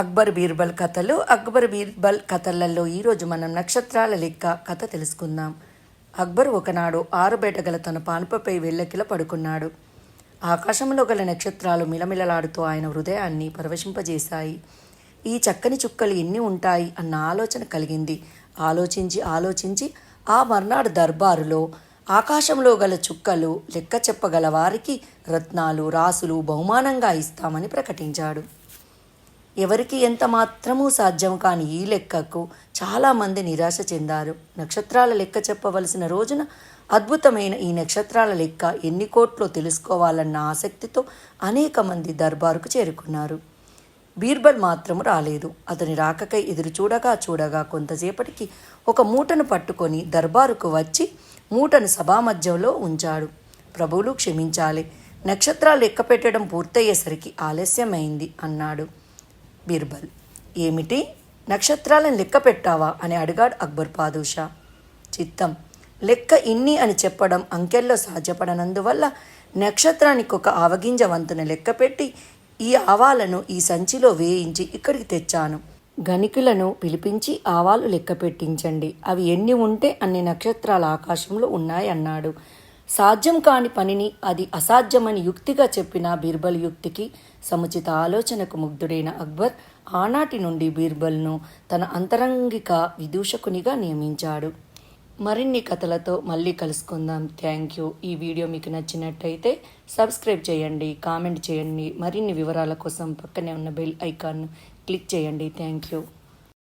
అక్బర్ బీర్బల్ కథలు. అక్బర్ బీర్బల్ కథలలో ఈరోజు మనం నక్షత్రాల లెక్క కథ తెలుసుకుందాం. అక్బర్ ఒకనాడు ఆరుబేట గల తన పానుపపై వెళ్ళకిల పడుకున్నాడు. ఆకాశంలో గల నక్షత్రాలు మిలమిలలాడుతూ ఆయన హృదయాన్ని పరవశింపజేశాయి. ఈ చక్కని చుక్కలు ఎన్ని ఉంటాయి అన్న ఆలోచన కలిగింది. ఆలోచించి ఆలోచించి ఆ మర్నాడు దర్బారులో ఆకాశంలో గల చుక్కలు లెక్క చెప్పగల వారికి రత్నాలు రాసులు బహుమానంగా ఇస్తామని ప్రకటించాడు. ఎవరికి ఎంత మాత్రమూ సాధ్యం కాని ఈ లెక్కకు చాలామంది నిరాశ చెందారు. నక్షత్రాల లెక్క చెప్పవలసిన రోజున అద్భుతమైన ఈ నక్షత్రాల లెక్క ఎన్ని కోట్లో తెలుసుకోవాలన్న ఆసక్తితో అనేక మంది దర్బారుకు చేరుకున్నారు. బీర్బల్ మాత్రం రాలేదు. అతని రాకకై ఎదురు చూడగా చూడగా కొంతసేపటికి ఒక మూటను పట్టుకొని దర్బారుకు వచ్చి మూటను సభామధ్యంలో ఉంచాడు. ప్రభువులు క్షమించాలి. నక్షత్రాలు లెక్క పెట్టడం పూర్తయ్యేసరికి ఆలస్యమైంది అన్నాడు. బీర్బల్. ఏమిటి? నక్షత్రాలను లెక్క పెట్టావా? అని అడిగాడు అక్బర్ పాదుషా. చిత్తం. లెక్క ఇన్ని అని చెప్పడం అంకెల్లో సాధ్యపడనందువల్ల నక్షత్రానికి ఒక ఆవగింజ వంతున లెక్క పెట్టి ఈ ఆవాలను ఈ సంచిలో వేయించి ఇక్కడికి తెచ్చాను. గణికులను పిలిపించి ఆవాలు లెక్క పెట్టించండి. అవి ఎన్ని ఉంటే అన్ని నక్షత్రాల ఆకాశంలో ఉన్నాయన్నాడు. సాధ్యం కాని పనిని అది అసాధ్యమని యుక్తిగా చెప్పిన బీర్బల్ యుక్తికి సముచిత ఆలోచనకు ముగ్ధుడైన అక్బర్ ఆనాటి నుండి బీర్బల్ను తన అంతరంగిక విదూషకునిగా నియమించాడు. మరిన్ని కథలతో మళ్ళీ కలుసుకుందాం. Thank you. ఈ వీడియో మీకు నచ్చినట్టయితే సబ్స్క్రైబ్ చేయండి కామెంట్ చేయండి. మరిన్ని వివరాల కోసం పక్కనే ఉన్న బెల్ ఐకాన్ను క్లిక్ చేయండి. Thank you.